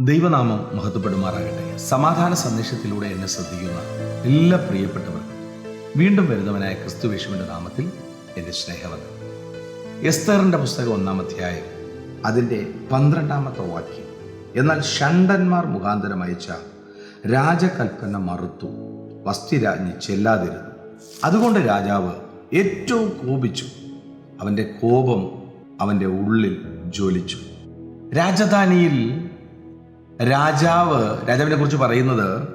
ദൈവനാമം മഹത്വപ്പെടുമാറാകട്ടെ. സമാധാന സന്ദേശത്തിലൂടെ എന്നെ ശ്രദ്ധിക്കുന്ന എല്ലാ പ്രിയപ്പെട്ടവർക്കും വീണ്ടും വരുന്നവനായ ക്രിസ്തുവേശുവിന്റെ നാമത്തിൽ എന്റെ സ്നേഹവന് എസ്തറിന്റെ പുസ്തകം ഒന്നാം അധ്യായം അതിന്റെ പന്ത്രണ്ടാമത്തെ വാക്യം. എന്നാൽ ഷണ്ടന്മാർ മുഖാന്തരം അയച്ച രാജകൽപ്പന മറുത്തു വസ്തിരാജ്ഞി ചെല്ലാതിരുന്നു. അതുകൊണ്ട് രാജാവ് ഏറ്റവും കോപിച്ചു. അവന്റെ കോപം അവന്റെ ഉള്ളിൽ ജ്വലിച്ചു. രാജധാനിയിൽ രാജാവ് രാജാവിനെ കുറിച്ച് പറയുന്നത്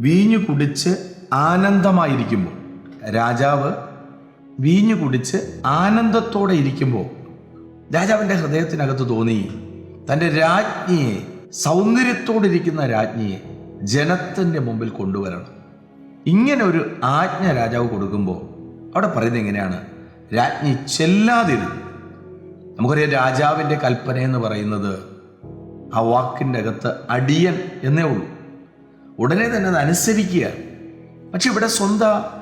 വീഞ്ഞു കുടിച്ച് ആനന്ദമായിരിക്കുമ്പോൾ. രാജാവ് വീഞ്ഞു കുടിച്ച് ആനന്ദത്തോടെ ഇരിക്കുമ്പോൾ രാജാവിന്റെ ഹൃദയത്തിനകത്ത് തോന്നി തന്റെ രാജ്ഞിയെ സൗന്ദര്യത്തോടിരിക്കുന്ന രാജ്ഞിയെ ജനത്തിന്റെ മുമ്പിൽ കൊണ്ടുവരണം. ഇങ്ങനെ ഒരു ആജ്ഞ രാജാവ് കൊടുക്കുമ്പോൾ അവിടെ പറയുന്നത് എങ്ങനെയാണ്? രാജ്ഞി ചെല്ലാതിരുന്നു. നമുക്കറിയാം രാജാവിന്റെ കൽപ്പന എന്ന് പറയുന്നത് ആ വാക്കിന്റെ അകത്ത് അടിയൻ എന്നേ ഉള്ളൂ. ഉടനെ തന്നെ അത് അനുസരിക്കുക. പക്ഷെ ഇവിടെ സ്വന്തം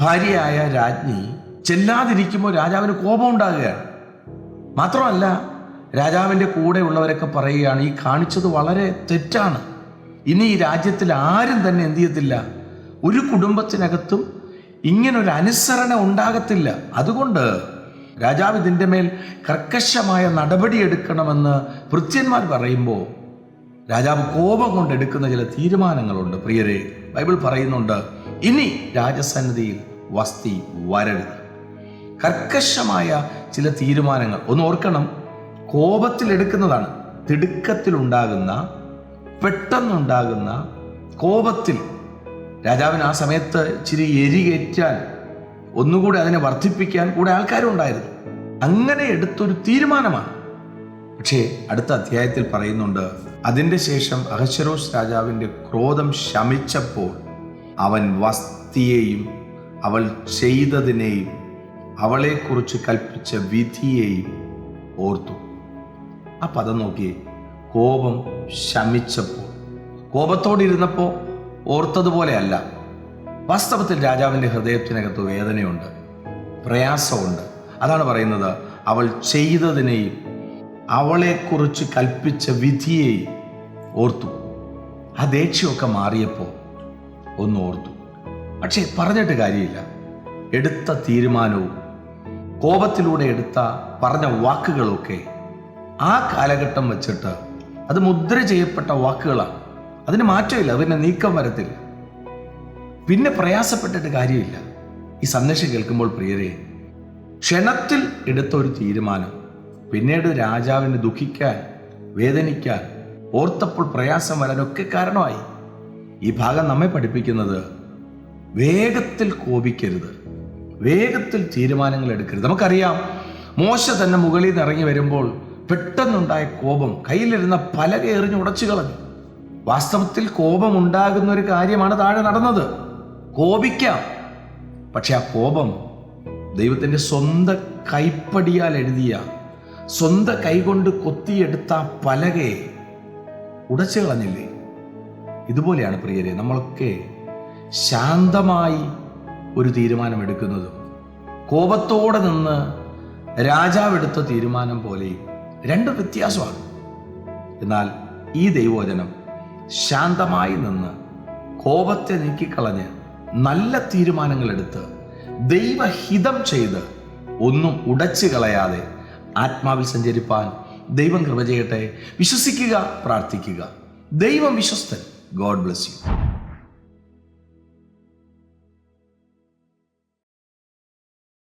ഭാര്യയായ രാജ്ഞി ചെല്ലാതിരിക്കുമ്പോൾ രാജാവിന് കോപം ഉണ്ടാകുകയാണ് മാത്രമല്ല രാജാവിന്റെ കൂടെ ഉള്ളവരൊക്കെ പറയുകയാണ് ഈ കാണിച്ചത് വളരെ തെറ്റാണ്. ഇനി ഈ രാജ്യത്തിൽ ആരും തന്നെ എന്തു ചെയ്യത്തില്ല. ഒരു കുടുംബത്തിനകത്തും ഇങ്ങനൊരു അനുസരണ ഉണ്ടാകത്തില്ല. അതുകൊണ്ട് രാജാവ് ഇതിന്റെ മേൽ കർക്കശമായ നടപടി എടുക്കണമെന്ന് ഭൃത്യന്മാർ പറയുമ്പോൾ രാജാവ് കോപം കൊണ്ട് എടുക്കുന്ന ചില തീരുമാനങ്ങളുണ്ട്. പ്രിയരെ ബൈബിൾ പറയുന്നുണ്ട് ഇനി രാജസന്നിധിയിൽ വസ്തി വരരുത്. കർക്കശമായ ചില തീരുമാനങ്ങൾ. ഒന്ന് ഓർക്കണം കോപത്തിൽ എടുക്കുന്നതാണ്. തിടുക്കത്തിലുണ്ടാകുന്ന പെട്ടെന്നുണ്ടാകുന്ന കോപത്തിൽ. രാജാവിന് ആ സമയത്ത് ഇച്ചിരി എരി കയറ്റാൻ ഒന്നുകൂടി അതിനെ വർദ്ധിപ്പിക്കാൻ കൂടെ ആൾക്കാരും ഉണ്ടായിരുന്നു. അങ്ങനെ എടുത്തൊരു തീരുമാനമാണ്. പക്ഷേ അടുത്ത അധ്യായത്തിൽ പറയുന്നുണ്ട് അതിന്റെ ശേഷം അഹശ്വരോസ് രാജാവിന്റെ ക്രോധം ശമിച്ചപ്പോൾ അവൻ വസ്തിയെയും അവൾ ചെയ്തതിനെയും അവളെക്കുറിച്ച് കൽപ്പിച്ച വിധിയെയും ഓർത്തു. ആ പദം നോക്കി കോപം ശമിച്ചപ്പോൾ. കോപത്തോടിരുന്നപ്പോൾ ഓർത്തതുപോലെയല്ല. വാസ്തവത്തിൽ രാജാവിന്റെ ഹൃദയത്തിനകത്ത് വേദനയുണ്ട് പ്രയാസമുണ്ട്. അതാണ് പറയുന്നത് അവൾ ചെയ്തതിനെയും അവളെക്കുറിച്ച് കൽപ്പിച്ച വിധിയെയും ഓർത്തു. ആ ദേഷ്യമൊക്കെ മാറിയപ്പോൾ ഒന്ന് ഓർത്തു. പക്ഷേ പറഞ്ഞിട്ട് കാര്യമില്ല. എടുത്ത തീരുമാനവും കോപത്തിലൂടെ എടുത്ത പറഞ്ഞ വാക്കുകളൊക്കെ ആ കാലഘട്ടം വെച്ചിട്ട് അത് മുദ്ര ചെയ്യപ്പെട്ട വാക്കുകളാണ്. അതിന് മാറ്റമില്ല അതിന് നീക്കം വരത്തില്ല. പിന്നെ പ്രയാസപ്പെട്ടിട്ട് കാര്യമില്ല. ഈ സന്ദേശം കേൾക്കുമ്പോൾ പ്രിയരെ ക്ഷണത്തിൽ എടുത്ത ഒരു തീരുമാനം പിന്നീട് രാജാവിന് ദുഃഖിക്കാൻ വേദനിക്കാൻ ഓർത്തപ്പോൾ പ്രയാസം വരാനൊക്കെ കാരണമായി. ഈ ഭാഗം നമ്മെ പഠിപ്പിക്കുന്നത് വേഗത്തിൽ കോപിക്കരുത്. വേഗത്തിൽ തീരുമാനങ്ങൾ എടുക്കരുത്. നമുക്കറിയാം മോശ തന്നെ മുകളിൽ നിന്ന് ഇറങ്ങി വരുമ്പോൾ പെട്ടെന്നുണ്ടായ കോപം കയ്യിലിരുന്ന പലക എറിഞ്ഞ് ഉടച്ചു കളഞ്ഞു. വാസ്തവത്തിൽ കോപം ഉണ്ടാകുന്ന ഒരു കാര്യമാണ് താഴെ നടന്നത്. കോപിക്കാം. പക്ഷെ ആ കോപം ദൈവത്തിന്റെ സ്വന്തം കൈപ്പടിയാൽ എഴുതിയ സ്വന്തം കൈകൊണ്ട് കൊത്തിയെടുത്ത പലകയെ ഉടച്ചു കളഞ്ഞില്ലേ? ഇതുപോലെയാണ് പ്രിയരെ നമ്മളൊക്കെ ശാന്തമായി ഒരു തീരുമാനമെടുക്കുന്നതും കോപത്തോടെ നിന്ന് രാജാവ് രാജാവെടുത്ത തീരുമാനം പോലെയും രണ്ട് വ്യത്യാസമാണ്. എന്നാൽ ഈ ദൈവോചനം ശാന്തമായി നിന്ന് കോപത്തെ നീക്കിക്കളഞ്ഞ് നല്ല തീരുമാനങ്ങളെടുത്ത് ദൈവഹിതം ചെയ്ത് ഒന്നും ഉടച്ചു കളയാതെ ആത്മാവിൽ സഞ്ചരിപ്പാൻ ദൈവം കൃപ ചെയ്യട്ടെ. വിശ്വസിക്കുക പ്രാർത്ഥിക്കുക. ദൈവം വിശ്വസ്തൻ. God bless you